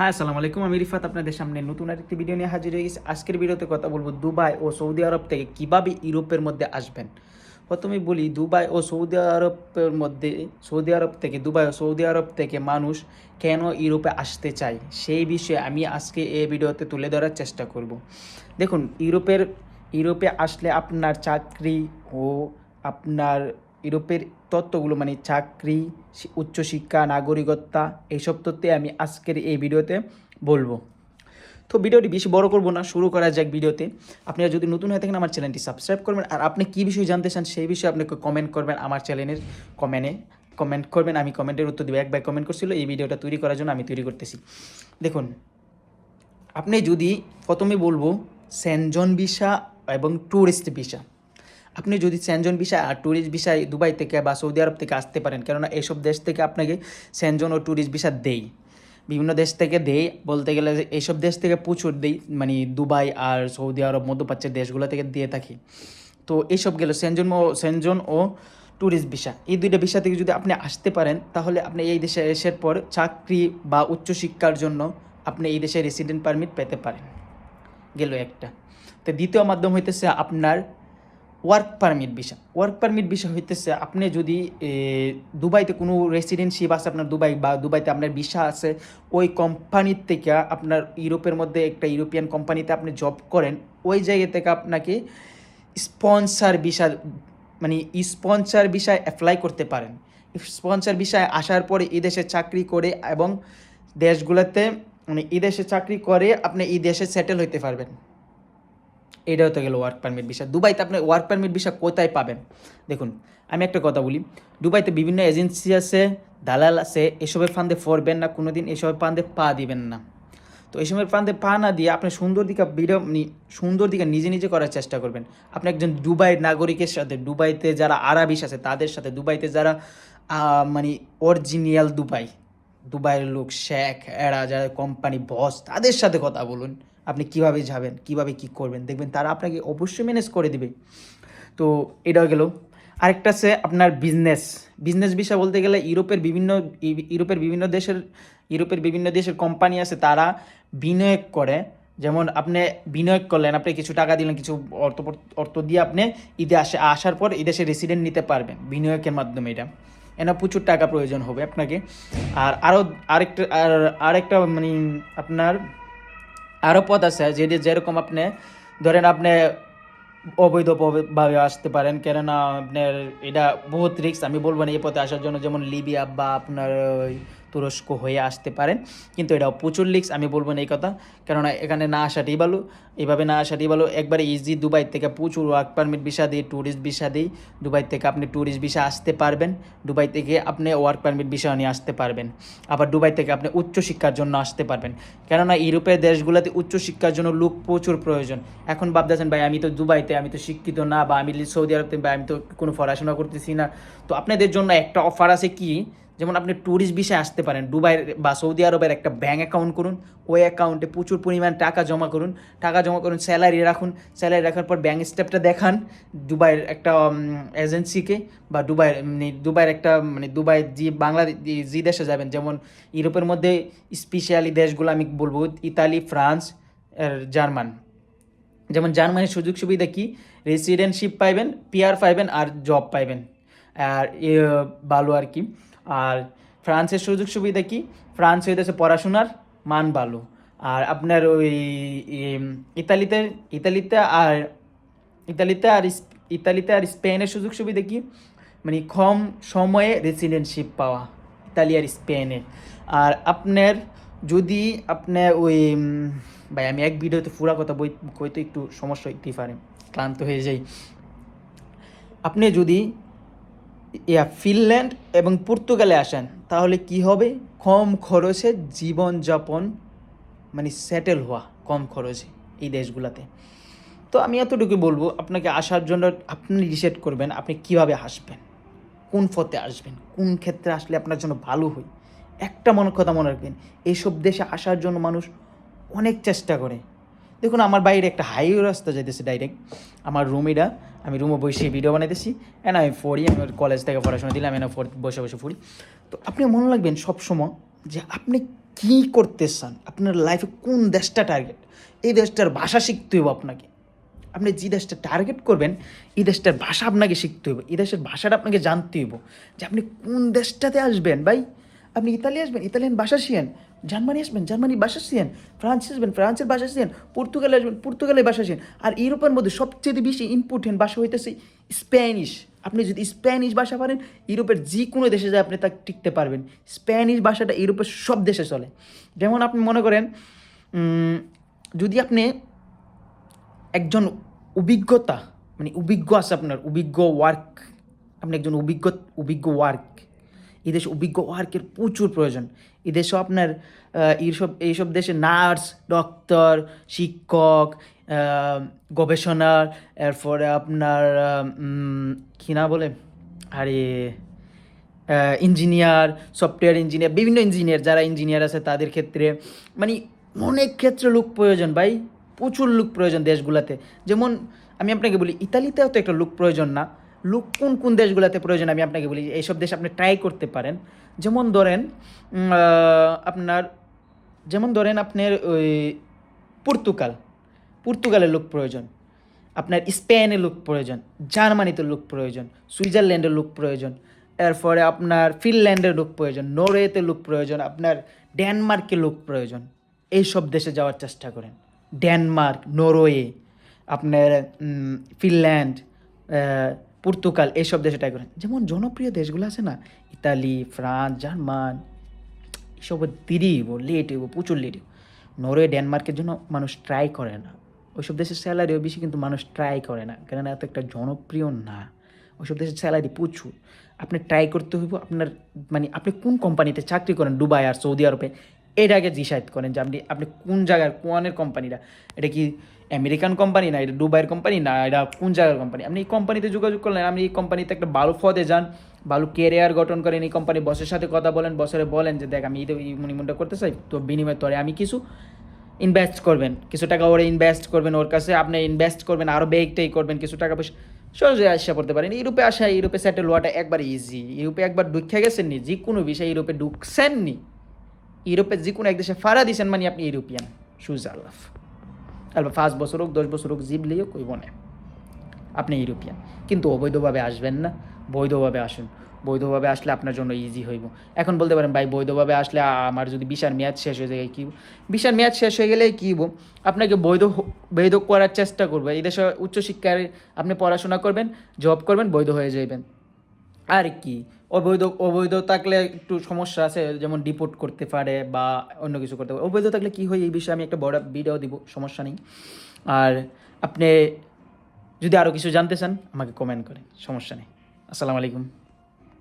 হ্যাঁ আসসালামু আলাইকুম। আমি রিফাত, আপনাদের সামনে নতুন আরেকটি ভিডিও নিয়ে হাজির হয়ে গেছি আজকের ভিডিওতে কথা বলব দুবাই ও সৌদি আরব থেকে কীভাবে ইউরোপের মধ্যে আসবেন। প্রথমে বলি, দুবাই ও সৌদি আরবের মধ্যে, সৌদি আরব থেকে, দুবাই ও সৌদি আরব থেকে মানুষ কেন ইউরোপে আসতে চায়, সেই বিষয়ে আমি আজকে এই ভিডিওতে তুলে ধরার চেষ্টা করব। দেখুন, ইউরোপের, ইউরোপে আসলে আপনার চাকরি ও আপনার ইউরোপের তত্ত্বগুলো মানে চাকরি উচ্চশিক্ষা, নাগরিকত্বা, এইসব তথ্যে আমি আজকের এই ভিডিওতে বলব। তো ভিডিওটি বেশি বড় করব না, শুরু করা যাক ভিডিওতে। আপনারা যদি নতুন হয়ে থাকেন আমার চ্যানেলটি সাবস্ক্রাইব করবেন, আর আপনি কী বিষয়ে জানতে চান সেই বিষয়ে আপনাকে কমেন্ট করবেন আমার চ্যানেলের কমেন্টে, কমেন্ট করবেন, আমি কমেন্টের উত্তর দেবো। একবার কমেন্ট করছিল, এই ভিডিওটা তৈরি করার জন্য আমি তৈরি করতেছি। দেখুন, আপনি যদি প্রথমে বলব সেনজন ভিসা এবং ট্যুরিস্ট ভিসা আপনি যদি সেনজন ভিসা আর ট্যুরিস্ট ভিসায় দুবাই থেকে বা সৌদি আরব থেকে আসতে পারেন, কেননা এইসব দেশ থেকে আপনাকে সেনজন ও ট্যুরিস্ট ভিসা দেই। বিভিন্ন দেশ থেকে দেই, বলতে গেলে এইসব দেশ থেকে প্রচুর দেই মানে দুবাই আর সৌদি আরব, মধ্যপ্রাচ্যের দেশগুলো থেকে দিয়ে থাকি। তো এইসব গেল সেনজন ও সেনজন ও ট্যুরিস্ট ভিসা এই দুইটা ভিসা থেকে যদি আপনি আসতে পারেন, তাহলে আপনি এই দেশে এসের পর চাকরি বা উচ্চশিক্ষার জন্য আপনি এই দেশে রেসিডেন্ট পারমিট পেতে পারেন। গেল একটা। তো দ্বিতীয় মাধ্যম হইতেছে আপনার work permit visa work permit visa হইতেছে, আপনি যদি দুবাইতে কোনো রেসিডেন্সিপ আছে আপনার দুবাই বা দুবাইতে আপনার ভিসা আছে, ওই কোম্পানির থেকে আপনার ইউরোপের মধ্যে একটা ইউরোপিয়ান কোম্পানিতে আপনি জব করেন, ওই জায়গা থেকে আপনাকে স্পন্সার ভিসা মানে স্পন্সার ভিসায় অ্যাপ্লাই করতে পারেন। স্পন্সার ভিসায় আসার পরে এই দেশে চাকরি করে এবং দেশগুলোতে মানে এই দেশে চাকরি করে আপনি এই দেশে সেটেল হইতে পারবেন। এটা হতে গেল ওয়ার্ক পারমিট ভিসা দুবাইতে আপনি ওয়ার্ক পারমিট ভিসা কোথায় পাবেন? দেখুন, আমি একটা কথা বলি, দুবাইতে বিভিন্ন এজেন্সি আছে, দালাল আছে, এসবের ফান্দে ফরবেন না কোনো দিন এসবের ফান্দে পা দিবেন না। তো এসবের ফান্দে পা না দিয়ে আপনি সুন্দর দিকে ভিডিও সুন্দর দিকে নিজে নিজে করার চেষ্টা করবেন। আপনি একজন দুবাই নাগরিকের সাথে, দুবাইতে যারা আরাবিস আছে, তাদের সাথে, দুবাইতে যারা মানে অরিজিনিয়াল দুবাই, দুবাইয়ের লোক, শেখ, এরা যারা কোম্পানি বস তাদের সাথে কথা বলুন। আপনি কীভাবে যাবেন, কীভাবে কি করবেন, দেখবেন তারা আপনাকে অবশ্যই ম্যানেজ করে দিবে। তো এটাও গেল। আরেকটা আছে আপনার বিজনেস বিজনেস বিষয় বলতে গেলে ইউরোপের বিভিন্ন ইউরোপের বিভিন্ন দেশের, ইউরোপের বিভিন্ন দেশের কোম্পানি আছে, তারা বিনিয়োগ করে। যেমন আপনি বিনিয়োগ করলেন, আপনি কিছু টাকা দিলেন, কিছু অর্থ অর্থ দিয়ে আপনি ঈদে আসে, আসার পর এই দেশে রেসিডেন্ট নিতে পারবেন বিনিয়োগের মাধ্যমে এটা। এনে প্রচুর টাকা প্রয়োজন হবে আপনাকে। আর আরও আরেকটা, আর আরেকটা মানে আপনার আরও পথ আছে যেটি যেরকম আপনি, ধরেন আপনি অবৈধভাবে আসতে পারেন, কেননা আপনার এটা বহুত রিক্স আমি বলব না এই পথে আসার জন্য, যেমন লিবিয়া বা আপনার ওই তুরস্ক হয়ে আসতে পারেন। কিন্তু এটা প্রচুর রিস্ক আমি বলব না এই কথা। কেননা এখানে না আসাটাই ভালো। এইভাবে না আসাটাই ভালো। একবারে ইজি দুবাই থেকে প্রচুর ওয়ার্ক পারমিট ভিসা দিই ট্যুরিস্ট ভিসা দিই। দুবাই থেকে আপনি ট্যুরিস্ট ভিসা আসতে পারবেন। দুবাই থেকে আপনি ওয়ার্ক পারমিট ভিসা নিয়ে আসতে পারবেন। আবার দুবাই থেকে আপনি উচ্চশিক্ষার জন্য আসতে পারবেন। কেননা ইউরোপের দেশগুলোতে উচ্চশিক্ষার জন্য লোক প্রচুর প্রয়োজন। এখন ভাবতেছেন, ভাই, আমি তো দুবাইতে, আমি তো শিক্ষিত না বা আমি সৌদি আরবতে বা আমি তো কোনো পড়াশোনা করতেছি না। তো আপনাদের জন্য একটা অফার আছে কি? যেমন আপনি ট্যুরিস্ট বিষয়ে আসতে পারেন, দুবাই বা সৌদি আরবের একটা ব্যাঙ্ক অ্যাকাউন্ট করুন, ওই অ্যাকাউন্টে প্রচুর পরিমাণ টাকা জমা করুন, টাকা জমা করুন স্যালারি রাখুন স্যালারি রাখার পর ব্যাঙ্ক স্টেপটা দেখান দুবাইয়ের একটা এজেন্সিকে বা দুবাই মানে দুবাইয়ের একটা মানে দুবাই যে বাংলাদেশ যে দেশে যাবেন, যেমন ইউরোপের মধ্যে স্পেশালি দেশগুলো আমি বলব, ইতালি, ফ্রান্স জার্মান। যেমন জার্মানির সুযোগ সুবিধা কি? রেসিডেন্টশিপ পাইবেন পিআর পাইবেন, আর জব পাইবেন। আর ভালো আর কি। আর ফ্রান্সের সুযোগ সুবিধা কি? ফ্রান্স হইতেছে পড়াশোনার মান ভালো। আর আপনার ওই ইতালিতে ইতালিতে আর ইতালিতে আর ইতালিতে আর স্পেনের সুযোগ সুবিধা কি? মানে কম সময়ে রেসিডেন্টশিপ পাওয়া, ইতালি আর স্পেনে আর আপনার যদি আপনার ওই ভাই আমি এক ভিডিওতে পুরা কথা বই, কইতে একটু সমস্যা হইতেই পারে, ক্লান্ত হয়ে যাই। আপনি যদি ইয়া, ফিনল্যান্ড এবং পর্তুগালে আসেন, তাহলে কি হবে? কম খরচে জীবনযাপন মানে সেটেল হওয়া কম খরচে এই দেশগুলোতে। তো আমি এতটুকু বলব, আপনাকে আসার জন্য আপনি ডিসাইড করবেন, আপনি কীভাবে আসবেন, কোন পথে আসবেন, কোন ক্ষেত্রে আসলে আপনার জন্য ভালো হয়। একটা মনে কথা মনে রাখবেন এইসব দেশে আসার জন্য মানুষ অনেক চেষ্টা করে। দেখুন, আমার বাইরে একটা হাইওয়ে রাস্তা যাইতেছে ডাইরেক্ট আমার রুম এটা, আমি রুমে বসে ভিডিও বানাইতেছি। এন্ড আমি পড়ি, আমি কলেজ থেকে পড়াশোনা দিলাম এনে বসে বসে পড়ি। তো আপনি মনে রাখবেন সবসময় যে আপনি কী করতে চান আপনার লাইফে কোন দেশটা টার্গেট এই দেশটার ভাষা শিখতে হবে আপনাকে। আপনি যে দেশটা টার্গেট করবেন, এই দেশটার ভাষা আপনাকে শিখতে হবে এই দেশের ভাষাটা আপনাকে জানতে হবে যে আপনি কোন দেশটাতে আসবেন ভাই? আপনি ইতালি আসবেন, ইতালিয়ান ভাষা শিখেন। জার্মানি আসবেন, জার্মানি ভাষা শিখেন, ফ্রান্স আসবেন, ফ্রান্সের ভাষা শিখেন, পর্তুগালে আসবেন, পর্তুগালের ভাষা শিখেন। আর ইউরোপের মধ্যে সবচেয়ে বেশি ইম্পর্টেন্ট ভাষা হইতেছে স্প্যানিশ আপনি যদি স্প্যানিশ ভাষা পারেন, ইউরোপের যে কোনো দেশে যায় আপনি তা টিকতে পারবেন। স্প্যানিশ ভাষাটা ইউরোপের সব দেশে চলে। যেমন আপনি মনে করেন যদি আপনি একজন অভিজ্ঞতা মানে অভিজ্ঞ আছে আপনার, অভিজ্ঞ ওয়ার্ক আপনি একজন অভিজ্ঞ অভিজ্ঞ ওয়ার্ক এদেশে অভিজ্ঞ ওয়ার্কের প্রচুর প্রয়োজন। এদেশে আপনার এইসব এইসব দেশে নার্স, ডক্টর, শিক্ষক গবেষণার, এরপরে আপনার কি না বলে? আরে ইঞ্জিনিয়ার, সফটওয়্যার ইঞ্জিনিয়ার, বিভিন্ন ইঞ্জিনিয়ার যারা ইঞ্জিনিয়ার আছে তাদের ক্ষেত্রে মানে অনেক ক্ষেত্রে লোক প্রয়োজন ভাই। প্রচুর লোক প্রয়োজন দেশগুলোতে। যেমন আমি আপনাকে বলি, ইতালিতেও তো একটা লোক প্রয়োজন না। লোক, কোন কোন দেশগুলোতে প্রয়োজন? আমি আপনাকে বলি, এইসব দেশ আপনি ট্রাই করতে পারেন। যেমন ধরেন আপনার, যেমন ধরেন আপনার ওই পর্তুগাল। পর্তুগালের লোক প্রয়োজন। আপনার স্পেনে লোক প্রয়োজন। জার্মানিতে লোক প্রয়োজন। সুইজারল্যান্ডের লোক প্রয়োজন। এরপরে আপনার ফিনল্যান্ডের লোক প্রয়োজন। নরওয়েতে লোক প্রয়োজন। আপনার ডেনমার্কে লোক প্রয়োজন। এই সব দেশে যাওয়ার চেষ্টা করেন। ডেনমার্ক, নরওয়ে, আপনার ফিনল্যান্ড পর্তুগাল এইসব দেশে ট্রাই করেন। যেমন জনপ্রিয় দেশগুলো আছে না, ইতালি, ফ্রান্স, জার্মান এসব দেরি হইব লেট হইব, প্রচুর লেট নরওয়ে, ডেনমার্কের জন্য মানুষ ট্রাই করে না। ওইসব দেশের স্যালারিও বেশি, কিন্তু মানুষ ট্রাই করে না। কেননা এত একটা জনপ্রিয় না। ওইসব দেশের স্যালারি প্রচুর। আপনি ট্রাই করতে হইব, আপনার মানে আপনি কোন কোম্পানিতে চাকরি করেন? দুবাই আর সৌদি আরবে। এটা আগে ডিসাইড করেন যে আপনি আপনি কোন জায়গার, কোয়ানের কোম্পানিটা এটা কি আমেরিকান কোম্পানি না এটা দুবাইয়ের কোম্পানি না এটা কোন জায়গার কোম্পানি? আপনি এই কোম্পানিতে যোগাযোগ করলেন, আপনি এই কোম্পানিতে একটা ভালো পদে যান, ভালো কেরিয়ার গঠন করেন, এই কোম্পানি বসের সাথে কথা বলেন বসের বলেন যে, দেখ, আমি এই মুনিমুনটা করতে চাই, তো বিনিময়ে তরে আমি কিছু ইনভেস্ট করবেন, কিছু টাকা ওরে ইনভেস্ট করবেন ওর কাছে, আপনি ইনভেস্ট করবেন আরও বেগটাই করবেন, কিছু টাকা পয়সা, সহজে আসা করতে পারেন। ইউরোপে আসা, ইউরোপে সেটেল হওয়াটা একবার ইজি ইউরোপে একবার ঢুকে গেছেন নি যে কোনো বিষয়ে ইউরোপে ঢুকছেন নি ইউরোপে যে কোনো এক দেশে ফারা দিছেন মানে আপনি ইউরোপিয়ান। সুজ আল্লাফ আলবা পাঁচ বছর হোক, দশ বছর হোক জিবলিও কইব না আপনি ইউরোপিয়ান। কিন্তু অবৈধভাবে আসবেন না। বৈধভাবে আসুন। বৈধভাবে আসলে আপনার জন্য ইজি হইব। এখন বলতে পারেন, ভাই, বৈধভাবে আসলে আমার যদি বিশার মেয়াদ শেষ হয়ে যায়, কী বিশার মেয়াদ শেষ হয়ে গেলে কী আপনাকে বৈধ বৈধ করার চেষ্টা করবে। এই দেশে উচ্চশিক্ষায় আপনি পড়াশোনা করবেন, জব করবেন, বৈধ হয়ে যাবেন আর কি? অবৈধ অবৈধ থাকলে একটু সমস্যা আছে, যেমন ডিপোর্ট করতে পারে বা অন্য কিছু করতে পারে। অবৈধ থাকলে কী হয় এই বিষয়ে আমি একটা বড় ভিডিও দিব, সমস্যা নেই। আর আপনি যদি আরও কিছু জানতে চান, আমাকে কমেন্ট করেন, সমস্যা নেই। আসসালামু আলাইকুম।